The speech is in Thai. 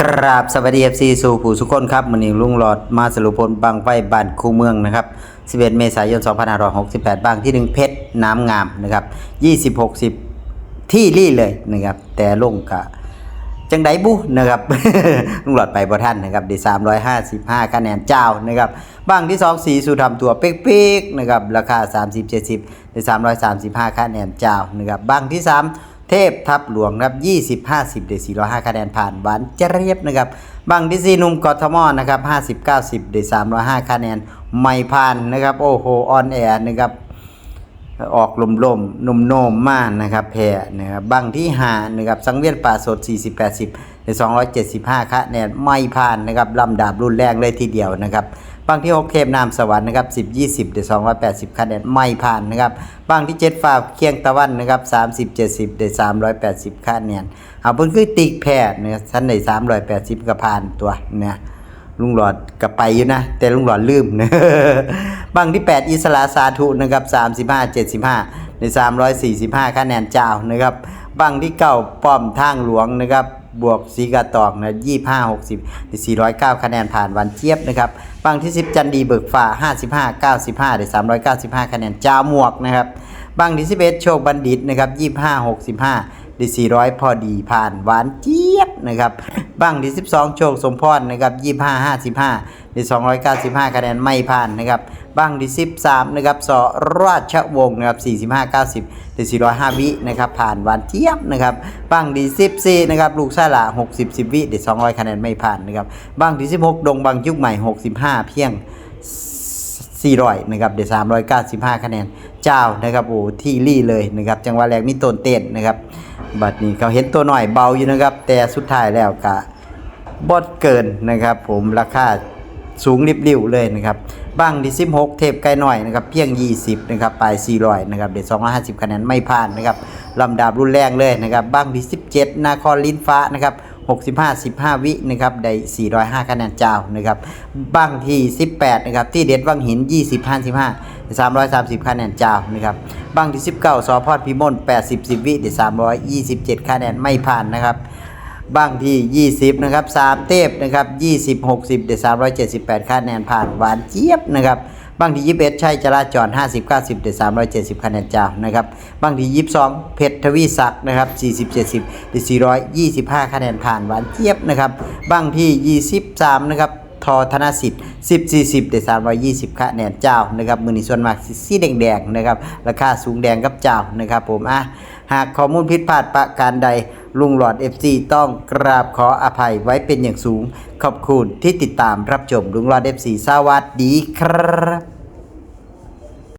กราบสวัสดี FC สู่ผู้สุคนครับมันนี้ลุงหลอดมาสรุปผลบางไฟบ้านคูเมืองนะครับ11เมษายน 2568บางที่หนึ่งเพชรน้ำงามนะครับ20 60 ที่รี่เลยนะครับ แต่ลงกะจังไดบุนะครับ ลุงหลอดไปบ่ท่านนะครับได้355 คะแนนเจ้านะครับบ้างที่ 2 สีสุธรรมตัวเป๊กๆนะครับราคา 30 70ได้335 คะแนนเจ้านะครับบ้างที่ 3 เทพทับหลวงครับ20 50ได้405คะแนนผ่านหวานเจรียบนะครับบางที่4หนุ่มกทมอนะครับ50 90ได้305คะแนนไม่ผ่านนะครับโอ้โหออนแอร์นะครับออกลมลมนมโนมมากนะครับแพรนะครับบังที่หานะครับสังเวียนป่าสด 40 80ใน275 คะแนนไม่ผ่านนะครับลำดับรุนแรงเลยทีเดียวนะครับ บางที่ 6 เทพนามสวรรค์นะครับ10 20ใน280คะแนนไม่ผ่านนะครับบางที่ 7ฝาเคียงตะวันนะครับ30 70ใน380คะแนนเอาเพิ่นคือติกแพรเนี่ยชั้นใน380ก็ผ่านตัวเนี่ยลุงหลอดกับไปอยู่นะ แต่ลุงหลอดลืมนะบังที่ 8 อิสระสาธุนะครับ35 75 ใน 345คะแนนเจ้านะครับบังที่เก้าป้อมทางหลวงนะครับ บวกสีกาตอกนะยี่ห้าหกสิบสี่ร้อยเก้าคะแนนผ่านวันเจี๊ยบนะครับบางที่สิบจันดีเบิกฝ่าห้าสิบห้าเก้าสิบห้าได้สามร้อยเก้าสิบห้าคะแนนจ้าหมวกนะครับบางที่สิบเอ็ดโชคบัณฑิตนะครับยี่ห้าหกสิบห้าได้สี่ร้อยพอดีผ่านวันเจี๊ยบนะครับ บ้างที่12 โชคสมพรนะครับ25 55ได้295 คะแนนไม่ผ่านนะครับบ้างที่13นะครับสราชวงศ์นะครับ45 90ได้405 วินะครับผ่านวานเจี๊ยบนะครับบ้างที่14นะครับลูกซาลา60 10 วิได้200 คะแนนไม่ผ่านนะครับบ้างที่16 ดงบางยุคใหม่ 65 เพียง400นะครับเดี๋ยว395 คะแนน เจ้านะครับโอ้ที่รี่เลยนะครับจังหวะแรกมีต้นเต้นนะครับ บัดนี้เขาเห็นตัวหน่อยเบาอยู่นะครับ แต่สุดท้ายแล้วก็บดเกินนะครับ ผมราคาสูงริบริ้วเลยนะครับบ้างที่ 16 เทปไกลหน่อยนะครับเพียง 20 นะครับปลาย400 นะครับเดี๋ยว250 คะแนนไม่ผ่านนะครับลำดับรุนแรงเลยนะครับบ้างที่ 17 นาครลิ้นฟ้านะครับ65 15 วินะครับได้ 405 คะแนนเจ้านะครับบ้างที่ 18 นะครับที่เด็ดวังหิน 20 55 330 คะแนนจ้านะครับบางที่ 19สอพอดพิมล80 10 วิได้327 คะแนนไม่ผ่านนะครับบางที่ 20 นะครับ 3 เทพนะครับ 20 60ได้378 คะแนนผ่านหวานเจี๊ยบนะครับบางที่21ใช่จราจร 50 90เดือ370 คะแนนจ้านะครับบางที่22 เพชรทวีศักดิ์นะครับ 40 70เดือ425 คะแนนผ่านหวานเจี๊ยบนะครับบางที่ 23 นะครับ ทอธนสิทธิ์10 40เดือ320คะแนนเจ้านะครับมือนี้ส่วนมากสีแดงๆนะครับราคาสูงแดงกับเจ้านะครับผมอะหากข้อมูลผิดพลาดประการใดลุงหลอด FC ต้องกราบขออภัยไว้เป็นอย่างสูง ขอบคุณที่ติดตามรับชมลุงหลอด FC สวัสดีครับ